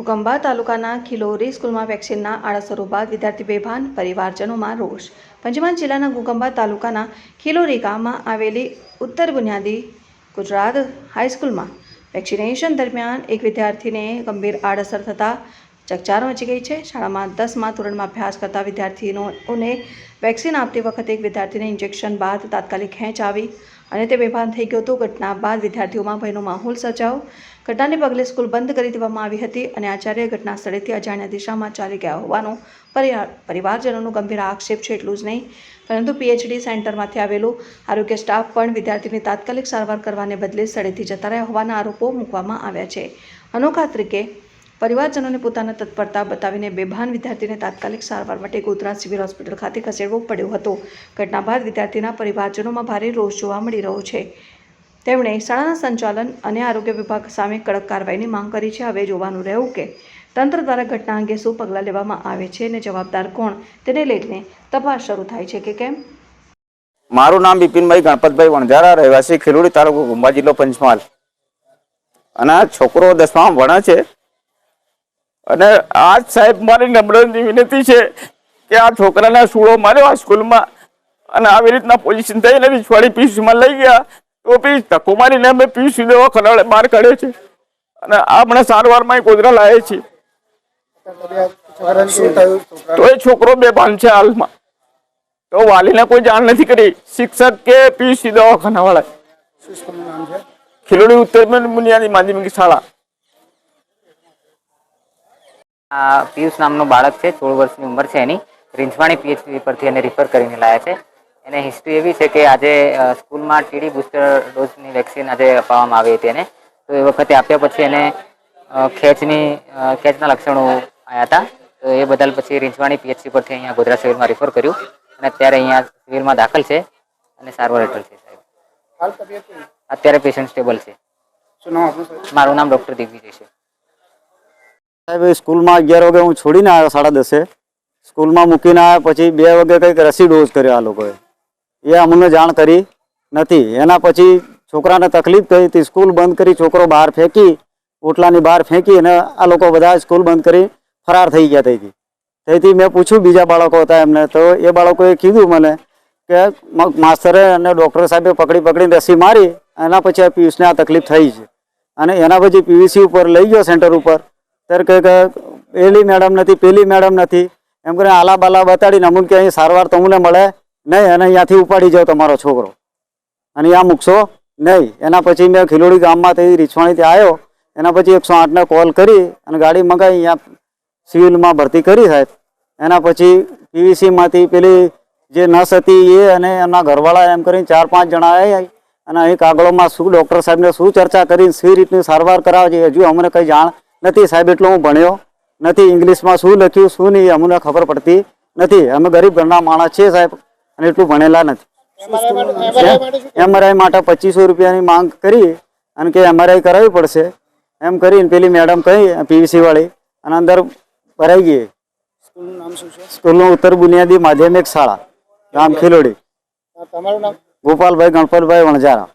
ઘોગંબા તાલુકાના ખિલોરી સ્કૂલમાં વેક્સિનના આડઅસરો બાદ વિદ્યાર્થી બેભાન, પરિવારજનોમાં રોષ. પંચમહાલ જિલ્લાના ઘોગંબા તાલુકાના ખિલોરી ગામમાં આવેલી ઉત્તર બુનિયાદી ગુજરાત હાઈસ્કૂલમાં વેક્સિનેશન દરમિયાન એક વિદ્યાર્થીને ગંભીર આડઅસર થતાં ચકચાર મચી ગઈ છે. શાળામાં દસમા ધોરણમાં અભ્યાસ કરતા વિદ્યાર્થીઓને વેક્સિન આપતી વખતે એક વિદ્યાર્થીને ઇન્જેક્શન બાદ તાત્કાલિક ખેંચ આવી અને તે બેભાન થઈ ગયો હતો. ઘટના બાદ વિદ્યાર્થીઓમાં ભયનો માહોલ સર્જાયો. ઘટનાને પગલે સ્કૂલ બંધ કરી દેવામાં આવી હતી અને આચાર્ય ઘટના સ્થળેથી અજાણ્યા દિશામાં ચાલી ગયા હોવાનો પરિવાર, પરિવારજનોનો ગંભીર આક્ષેપ છે એટલું જ નહીં. પરંતુ પીએચડી સેન્ટરમાંથી આવેલું આરોગ્ય સ્ટાફ પણ વિદ્યાર્થીની તાત્કાલિક સારવાર કરવાને બદલે સ્થળેથી જતા રહ્યા હોવાના આરોપો મૂકવામાં આવ્યા છે. અનોખા તરીકે પરિવારજનોને પોતાના તત્પરતા બતાવીને બેભાન વિદ્યાર્થીને તાત્કાલિક સારવાર માટે ગોધરા સિવિલ હોસ્પિટલ ખાતે ખસેડવો પડ્યો હતો. ઘટના બાદ વિદ્યાર્થીના પરિવારજનોમાં ભારે રોષ જોવા મળી રહ્યો છે. તેમણે શાળાના સંચાલન અને આરોગ્ય વિભાગ સામે કડક કાર્યવાહીની માંગ કરી છે. હવે જોવાનું રહ્યું કે તંત્ર દ્વારા ઘટના અંગે શું પગલાં લેવામાં આવે છે અને જવાબદાર કોણ તેને લઈને તપાસ શરૂ થાય છે કે કેમ? મારું નામ બિપિનભાઈ ગણપતભાઈ વણઝારા, રહેવાસી ખીલોડી તાલુકો ગુંબા જિલ્લો પંચમહાલ. અને છોકરો દસમા ભણે છે. અને આજ સાહેબ મારી નમ્ર વિનંતી છે કે આ છોકરાના સૂળો માર્યો આ સ્કૂલમાં. અને આવી રીતના પોઝિશન થઈ નથી છોડી પીસીમાં લઈ ગયા. તો પીસ ધક્કો મારીને અમે પીસી દેવો ખરાડે બહાર કાઢ્યો છે. અને આપણે સારવારમાં ગોધરા લાવે છે. તો એ છોકરો બે ભાન છે હાલમાં. તો વાલીને કોઈ જાણ નથી કરી. શિક્ષક કે પીસી દવાખાના વાળા ખીલોડી ઉત્તર મુનિયાની માધ્યમિક શાળા. આ પિયુષ નામનો બાળક છે સોળ વર્ષની ઉંમર છે એની. રીંછવાણી પીએચડી પરથી એને રિફર કરીને લાયા છે. એને હિસ્ટ્રી એવી છે કે આજે સ્કૂલમાં ટીડી બુસ્ટર ડોઝની વેક્સિન આજે અપાવવામાં આવી હતી એને. તો એ વખતે આપ્યા પછી એને ખેંચની ખેંચના લક્ષણો આવ્યા હતા. તો એ બદલ પછી રીંછવાણી પીએચસી પરથી અહીંયા ગોધરા સિવિલમાં રિફર કર્યું. અને અત્યારે અહીંયા સિવિલમાં દાખલ છે અને સારવાર હેઠળ છે. સાહેબ? અત્યારે પેશન્ટ સ્ટેબલ છે? મારું નામ ડૉક્ટર દિગ્વિજય છે. સાહેબ સ્કૂલમાં અગિયાર વાગે હું છોડીને આવ્યો સાડા દસે. સ્કૂલમાં મૂકીને આવ્યા પછી બે વાગે કંઈક રસી ડોઝ કર્યો આ લોકોએ. એ અમને જાણ કરી નથી. એના પછી છોકરાને તકલીફ થઈ હતી. સ્કૂલ બંધ કરી છોકરો બહાર ફેંકી ઓટલાની બહાર ફેંકી અને આ લોકો બધા સ્કૂલ બંધ કરી ફરાર થઈ ગયા તેથી તેથી મેં પૂછ્યું બીજા બાળકો હતા એમને. તો એ બાળકોએ કીધું મને કે માસ્તરે અને ડૉક્ટર સાહેબે પકડી પકડીને રસી મારી, એના પછી આ પિયુષને આ તકલીફ થઈ છે. અને એના પછી પીવીસી ઉપર લઈ ગયો સેન્ટર ઉપર. ત્યારે કહે કે પેલી મેડમ નથી, પેલી મેડમ નથી. એમ કરીને આલા બાલા બતાડીને અમુક કે અહીં સારવાર તમને મળે નહીં, અને અહીંયાથી ઉપાડી જાઓ તમારો છોકરો. અને અહીંયા મૂકશો નહીં. એના પછી મેં ખીલોડી ગામમાંથી રીછવાણીથી આવ્યો. એના પછી એકસો આઠને કોલ કરી અને ગાડી મંગાવી, અહીંયા સિવિલમાં ભરતી કરી સાહેબ. એના પછી પીવીસીમાંથી પેલી જે નર્સ હતી એ અને એમના ઘરવાળા એમ કરીને ચાર પાંચ જણા આવ્યા અને અહીં કાગળોમાં શું, ડૉક્ટર સાહેબને શું ચર્ચા કરીને શી રીતની સારવાર કરાવે છે હજુ અમને કંઈ જાણ નથી સાહેબ એટલો હું ભણ્યો નથી ઇંગ્લિશમાં શું લખ્યું શું નહીં અમને ખબર પડતી નથી. અમે ગરીબ ઘરના માણસ છીએ સાહેબ અને એટલું ભણેલા નથી. એમઆરઆઈ માટે પચીસો રૂપિયાની માંગ કરી અને કે એમઆરઆઈ કરાવવી પડશે. એમ કરીને પેલી મેડમ કહી પીવીસી વાળી અને અંદર ભરાઈ ગઈ. સ્કૂલનું ઉત્તર બુનિયાદી માધ્યમિક શાળા ગામ ખીલોડી. ગોપાલભાઈ ગણપતભાઈ વણઝારા.